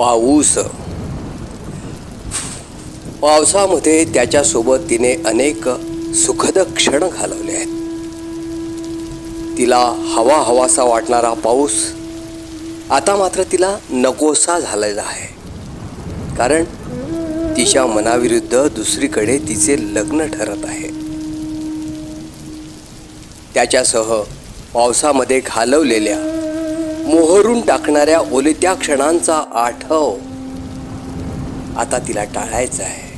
पाऊस. पावसामध्ये त्याच्यासोबत तिने अनेक सुखद क्षण घालवले आहेत. तिला हवा हवासा वाटणारा पाऊस आता मात्र तिला नकोसा झालेला आहे. कारण तिच्या मनाविरुद्ध दुसरीकडे तिचे लग्न ठरत आहे. त्याच्यासह पावसामध्ये घालवलेल्या मोहरून टाकणाऱ्या ओलित्या क्षणांचा आठव. आता तिला टाळायचा आहे.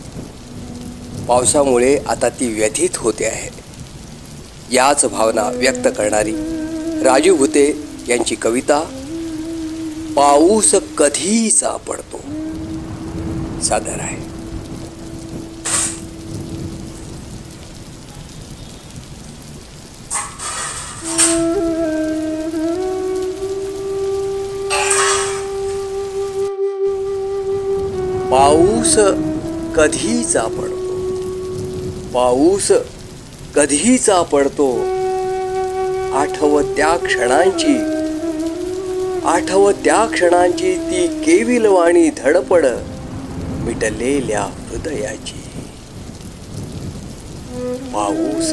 पावसामुळे आता ती व्यथित होते आहे. याच भावना व्यक्त करणारी राजीव भुते यांची कविता पाऊस कधीचा पडतो सादर आहे. पाऊस कधीचा पडतो पाऊस कधीचा पडतो आठव त्या क्षणांची आठव त्या क्षणांची ती केविलवाणी धडपड मिटलेल्या हृदयाची. पाऊस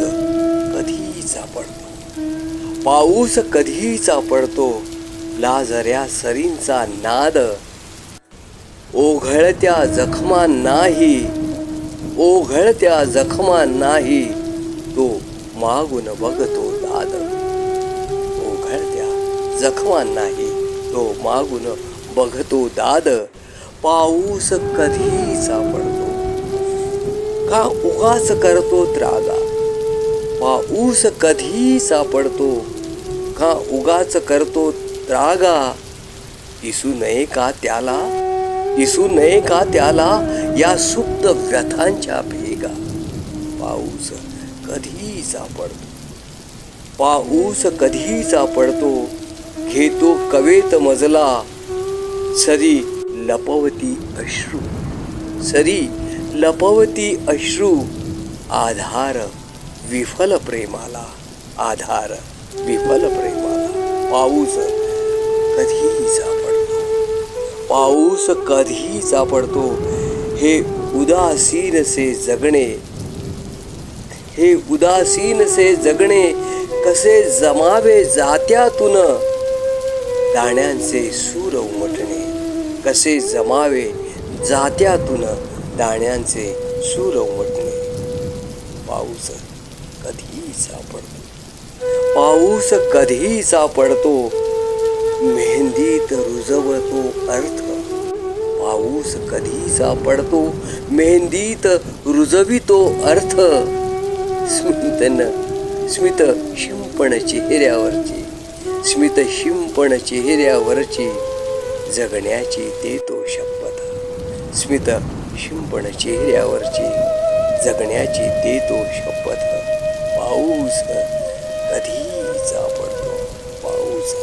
कधीचा पडतो पाऊस कधीचा पडतो लाजऱ्या सरींचा नाद ओघळत्या जखमांनाही ओघळत्या जखमांनाही तो मागून बघतो दाद. ओघळत्या जखमांनाही तो मागून बघतो दाद. पाऊस कधी सापडतो का उगाच करतो त्रागा? पाऊस कधी सापडतो का उगाच करतो त्रागा? दिसू नये का त्याला? दिसू नये का त्याला या सुप्त व्यथांच्या भेगा? पाऊस कधी सापडतो. पाऊस कधी सापडतो. घेतो कवेत मजला. सरी लपवती अश्रू. सरी लपवती अश्रू. आधार विफल प्रेमाला. आधार विफल प्रेमाला. पाऊस कधीही सापडतो. पाऊस कधी सापडतो. हे उदासीनसे जगणे. हे उदासीनसे जगणे कसे जमावे जात्यातून? दाण्यांचे सूर उमटणे. कसे जमावे जात्यातून? दाण्यांचे सूर उमटणे. पाऊस कधी सापडतो. पाऊस कधी सापडतो. मेहंदीत रुजवतो अर्थ पाऊस कधी सापडतो? मेहंदीत रुजवितो अर्थ? स्मितन स्मित शिंपण चेहऱ्यावरची स्मित शिंपण चेहऱ्यावरची जगण्याची तो शपथ. स्मित शिंपण चेहऱ्यावरची जगण्याची तो शपथ. पाऊस कधी सापडतो? पाऊस